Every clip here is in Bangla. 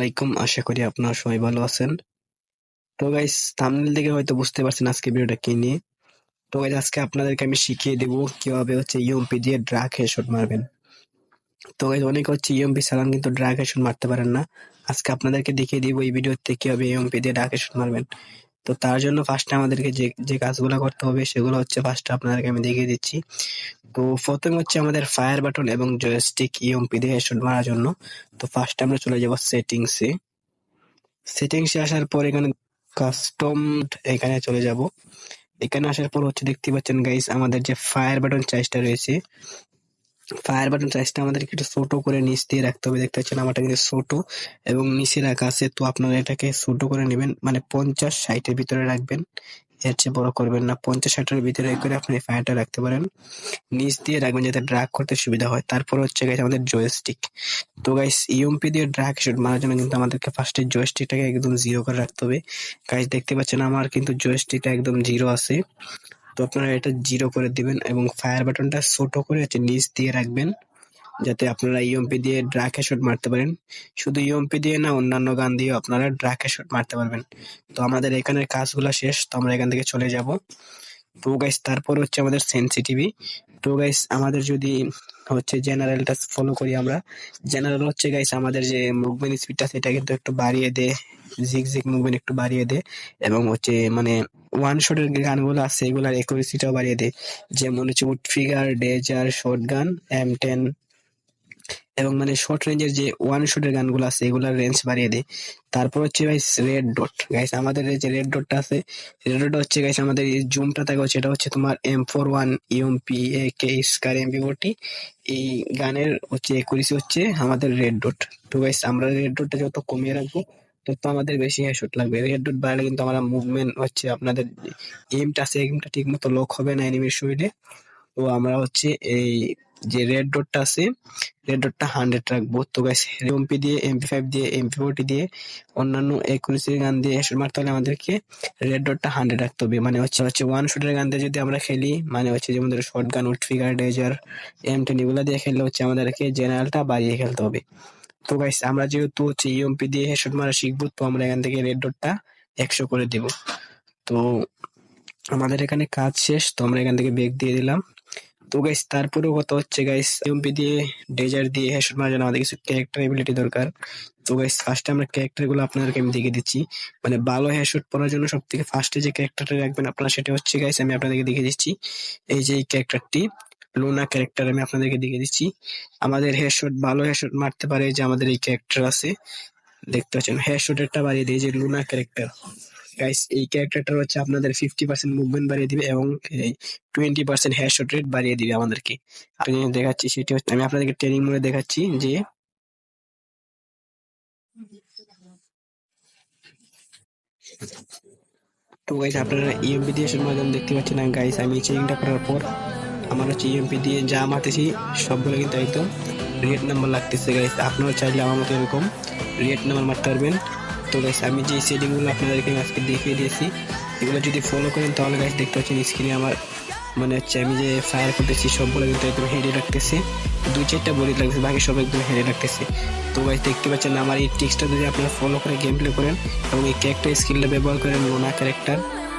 আলাইকুম, আশা করি আপনারা সবাই ভালো আছেন। তো গাইস থাম্বনেল দেখে হয়তো বুঝতে পারছেন আজকে ভিডিওটা কি নিয়ে। তো গাইস আজকে আপনাদেরকে আমি শিখিয়ে দেব কীভাবে হচ্ছে ইউএমপি দিয়ে ড্রাগ হেডশট মারবেন। তো গাইস অনেক হচ্ছে ইউএমপি চালান কিন্তু ড্রাগ হেডশট মারতে পারেন না। আজকে আপনাদেরকে দেখিয়ে দিব এই ভিডিওতে কীভাবে ইউএমপি দিয়ে ড্রাগ হেডশট মারবেন। তো তার জন্য ফার্স্টে আমাদেরকে যে যে কাজগুলো করতে হবে সেগুলো হচ্ছে ফার্স্টে আপনাদেরকে আমি দেখিয়ে দিচ্ছি। তো প্রথমে হচ্ছে আমাদের ফায়ার বাটন এবং জয়স্টিক ইএমপি দিয়ে হেডশট মারার জন্য। তো ফার্স্ট আমরা চলে যাব সেটিংসে সেটিংসে আসার পর এখানে কাস্টম এখানে চলে যাব। এখানে আসার পর হচ্ছে দেখতে পাচ্ছেন গাইস আমাদের যে ফায়ার বাটন চার্জটা রয়েছে ফায়ার বাটন চার্জটা আমাদেরকে একটু ছোট করে নিচ দিয়ে রাখতে হবে। দেখতে পাচ্ছেন আমারটা কিন্তু ছোট এবং নিচে রাখা আছে। তো আপনারা এটাকে ছোট করে নেবেন মানে পঞ্চাশ ষাটের ভিতরে রাখবেন। এর চেয়ে বড় করবেন না। পঞ্চাশ ষাটের ভিতরে করে আপনি ফায়ারটা রাখতে পারেন। নিচ দিয়ে রাখবেন যাতে ড্রাগ করতে সুবিধা হয়। তারপর হচ্ছে গাইস আমাদের জয়স্টিক তো গাইস ইউএমপি দিয়ে ড্রাগ শুট মারার জন্য কিন্তু আমাদেরকে ফার্স্টে জয়স্টিকটাকে একদম জিরো করে রাখতে হবে। গাইস দেখতে পাচ্ছেন আমার কিন্তু জয়স্টিকটা একদম জিরো আছে। তো আপনারা এটা জিরো করে দিবেন এবং ফায়ার বাটনটা ছোট করে হচ্ছে নিচ দিয়ে রাখবেন। যাতে আপনারা ইউএমপি দিয়ে ড্রাগ শট মারতে পারেন। শুধু ইউএমপি দিয়ে না, অন্যান্য গান দিয়েও আপনারা ড্রাগ শট মারতে পারবেন। তো আমাদের এখানের কাজগুলো শেষ, তো আমরা এখান থেকে চলে যাব। তো গাইস তারপর হচ্ছে আমাদের সেন্সিটিভি তো গাইস আমাদের যদি হচ্ছে জেনারেলটা ফলো করি আমরা। জেনারেল হচ্ছে গাইস আমাদের যে মুভমেন্ট স্পিডটা সেটা কিন্তু একটু বাড়িয়ে দেয় জিগ জিগ মুভমেন্ট একটু বাড়িয়ে দেয় এবং হচ্ছে মানে ওয়ান শটের গানগুলো আছে, এগুলার একুরেসিটাও বাড়িয়ে দেয় যেমন হচ্ছে woodpecker desert shotgun M ten এবং মানে শর্ট রেঞ্জের যে ওয়ান শটের গানগুলো আছে, এগুলার রেঞ্জ বাড়িয়ে দেয়। তারপর হচ্ছে গাইস রেড ডট গাইস আমাদের যে রেড ডটটা আছে রেড ডট হচ্ছে গাইস আমাদের এই জুমটা থাকে হচ্ছে, এটা হচ্ছে তোমার M four one UMP A K scar MP forty এই গানের হচ্ছে একুরিসি হচ্ছে আমাদের রেড ডট তো গাইস আমরা রেড ডটটা যত কমিয়ে রাখব, তত আমাদের বেশি হেডশট লাগবে। রেড ডট বাড়লে কিন্তু আমরা মুভমেন্ট হচ্ছে আপনাদের এমটা আছে এমটা ঠিক মতো লক হবে না এনিমির শরীরে তো আমরা হচ্ছে এই যে রেড ডটটা আছে রেড ডটটা হান্ড্রেড রাখব। তো গাইস এমপি দিয়ে এমপি ফাইভ দিয়ে এমপি ফোরটি দিয়ে, অন্যান্য একুরেসির গান দিয়ে হেডশট মারতে হলে আমাদেরকে রেড ডটটা হান্ড্রেড রাখতে হবে। মানে হচ্ছে হচ্ছে ওয়ান শুটের গান দিয়ে যদি আমরা খেলি মানে হচ্ছে যেমন ধরো shotgun woodpecker desert M ten এগুলো দিয়ে খেললে হচ্ছে আমাদেরকে জেনারেলটা বাড়িয়ে খেলতে হবে। তো গাইস আমরা যেহেতু হচ্ছে ইএমপি দিয়ে হেডশট মারা শিখব, তো আমরা এখান থেকে রেড ডটটা একশো করে দেব। তো আমাদের এখানে কাজ শেষ, তো আমরা এখান থেকে বেগ দিয়ে দিলাম। তো গাইস তারপরেও কথা হচ্ছে গাইস ইউএমপি দিয়ে ডেজার দিয়ে হেডশট মারার জন্য আমাদের কিছু ক্যারেক্টার এবিলিটি দরকার। তো গাইস ফার্স্টে আমরা ক্যারেক্টারগুলো আপনাদেরকে আমি দেখিয়ে দিচ্ছি। মানে ভালো হেডশট পড়ার জন্য সব থেকে ফার্স্টে যে ক্যারেক্টারটা রাখবেন আপনারা সেটা হচ্ছে গাইস আমি আপনাদেরকে দেখিয়ে দিচ্ছি। এই যে এই ক্যারেক্টারটি লুনা ক্যারেক্টার আমি আপনাদেরকে দেখিয়ে দিচ্ছি। আমাদের হেডশট ভালো হেডশট মারতে পারে যে আমাদের এই ক্যারেক্টার আছে। দেখতে পাচ্ছেন হেডশটেরটা বাড়িয়ে দিয়ে যে লুনা ক্যারেক্টার গাইস এই ক্যারেক্টারটা হচ্ছে আপনাদের ফিফটি পার্সেন্ট মুভমেন্ট বাড়িয়ে দিবে এবং টোয়েন্টি পার্সেন্ট হেডশট রেট বাড়িয়ে দিবে আমাদেরকে। আমি দেখাচ্ছি সেটি হচ্ছে আমি আপনাদেরকে ট্রেনিং মোডে দেখাচ্ছি যে তো গাইস আপনারা ইএমপি দিয়ে শুরু মাধ্যমে দেখতে পাচ্ছেন না গাইস আমি চেকিংটা করার পর আমার হচ্ছে ইএমপি দিয়ে যা মারতেছি সবগুলো কিন্তু একদম রেড নাম্বার লাগতেছে গাইস আপনারা চাইলে আমার মতো এরকম রেড নাম্বার মারতে পারবেন। তো গাইস আমি যে সেটিংগুলো আপনাদেরকে আজকে দেখিয়ে দিয়েছি, এগুলো যদি ফলো করেন তাহলে গাইস দেখতে পাচ্ছেন স্ক্রিনে আমার মানে হচ্ছে আমি যে ফায়ার করতেছি, সবগুলো কিন্তু একদম হেডে রাখতেছে। দুই চারটা বডি লাগতেছে, বাকি সব একদম হেডে রাখতেছে। তো গাইস দেখতে পাচ্ছেন আমার এই টিক্সটা যদি আপনারা ফলো করে গেম প্লে করেন, এবং এই ক্যারেক্টার স্কিলটা ব্যবহার করেন লোনা ক্যারেক্টার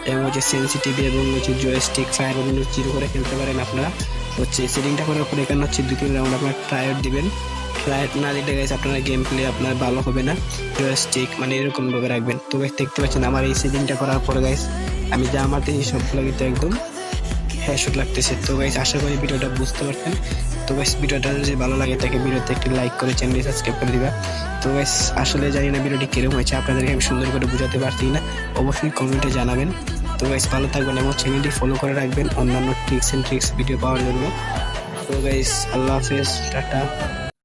এবং হচ্ছে সেন্সিটিভি এবং হচ্ছে জয়স্টিক ফায়ার জিরো করে খেলতে পারেন আপনারা। হচ্ছে সেটিংটা করার পর এখানে হচ্ছে দুই তিন রাউন্ড আপনারা ট্রায়ার দিবেন। ট্রায়ার না দিলে গাইস আপনার গেম প্লে আপনার ভালো হবে না। জয়স্টিক মানে এরকম ভাবে রাখবেন। তো গাইস দেখতে পাচ্ছেন আমার এই সেটিংটা করার পর গাইস আমি যা দেখি সবগুলো কিন্তু একদম হেডশট লাগতেছে। তো গাইস আশা করি ভিডিওটা বুঝতে পারছেন। তো গাইস ভিডিওটা যদি ভালো লাগে, তাকে ভিডিওতে একটি লাইক করে চ্যানেলটি সাবস্ক্রাইব করে দিবা। তো গাইস আসলে জানি না ভিডিওটি কীরকম হয়েছে, আপনাদেরকে আমি সুন্দর করে বুঝাতে পারছি না অবশ্যই কমেন্টে জানাবেন। তো গাইস ভালো থাকবেন এবং চ্যানেলটি ফলো করে রাখবেন। অন্যান্য ট্রিক্স এন্ড ট্রিক্স ভিডিও পাওয়ার জন্য। তো গাইস আল্লাহ হাফেজ, টাটা।